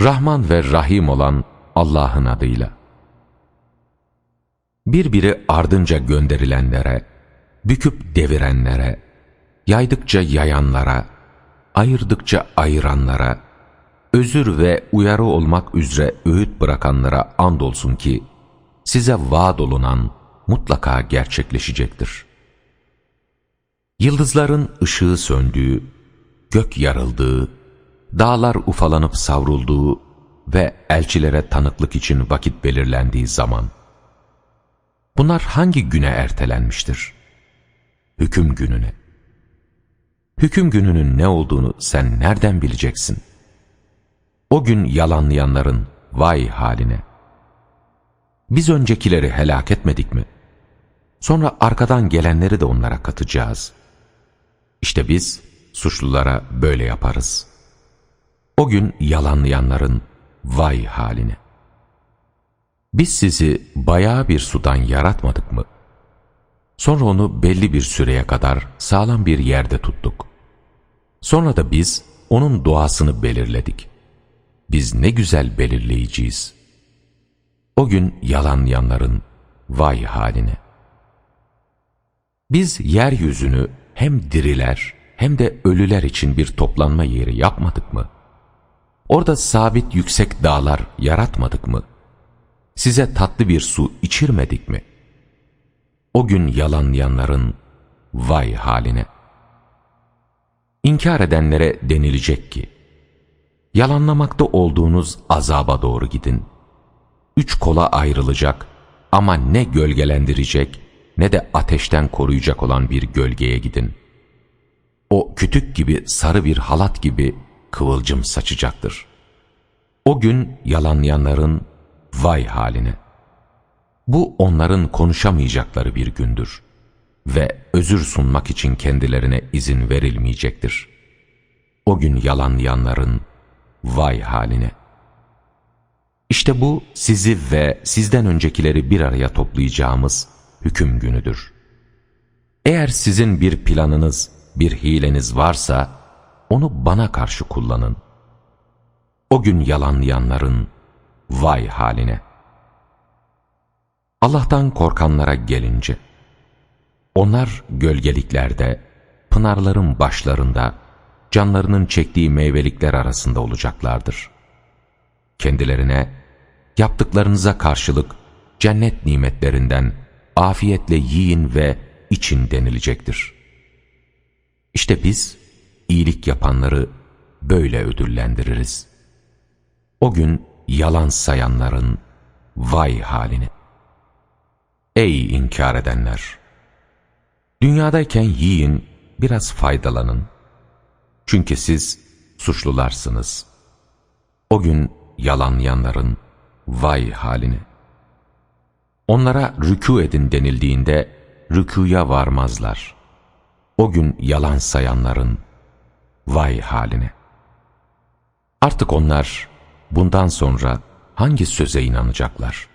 Rahman ve Rahim olan Allah'ın adıyla. Birbiri ardınca gönderilenlere, büküp devirenlere, yaydıkça yayanlara, ayırdıkça ayıranlara, özür ve uyarı olmak üzere öğüt bırakanlara andolsun ki, size vaad olunan mutlaka gerçekleşecektir. Yıldızların ışığı söndüğü, gök yarıldığı, dağlar ufalanıp savrulduğu ve elçilere tanıklık için vakit belirlendiği zaman, bunlar hangi güne ertelenmiştir? Hüküm gününe. Hüküm gününün ne olduğunu sen nereden bileceksin? O gün yalanlayanların vay haline. Biz öncekileri helak etmedik mi? Sonra arkadan gelenleri de onlara katacağız. İşte biz suçlulara böyle yaparız. O gün yalanlayanların vay haline. Biz sizi bayağı bir sudan yaratmadık mı? Sonra onu belli bir süreye kadar sağlam bir yerde tuttuk. Sonra da biz onun doğasını belirledik. Biz ne güzel belirleyiciyiz. O gün yalanlayanların vay haline. Biz yeryüzünü hem diriler hem de ölüler için bir toplanma yeri yapmadık mı? Orada sabit yüksek dağlar yaratmadık mı? Size tatlı bir su içirmedik mi? O gün yalanlayanların vay haline. İnkar edenlere denilecek ki, yalanlamakta olduğunuz azaba doğru gidin. Üç kola ayrılacak ama ne gölgelendirecek ne de ateşten koruyacak olan bir gölgeye gidin. O kütük gibi sarı bir halat gibi kıvılcım saçacaktır. O gün yalanlayanların vay haline. Bu onların konuşamayacakları bir gündür ve özür sunmak için kendilerine izin verilmeyecektir. O gün yalanlayanların vay haline. İşte bu sizi ve sizden öncekileri bir araya toplayacağımız hüküm günüdür. Eğer sizin bir planınız, bir hileniz varsa, onu bana karşı kullanın. O gün yalanlayanların vay haline. Allah'tan korkanlara gelince, onlar gölgeliklerde, pınarların başlarında, canlarının çektiği meyvelikler arasında olacaklardır. Kendilerine, yaptıklarınıza karşılık cennet nimetlerinden afiyetle yiyin ve için denilecektir. İşte biz, iyilik yapanları böyle ödüllendiririz. O gün yalan sayanların vay haline. Ey inkar edenler! Dünyadayken yiyin, biraz faydalanın. Çünkü siz suçlularsınız. O gün yalanlayanların vay haline. Onlara rükû edin denildiğinde rükûya varmazlar. O gün yalan sayanların vay haline. Artık onlar bundan sonra hangi söze inanacaklar?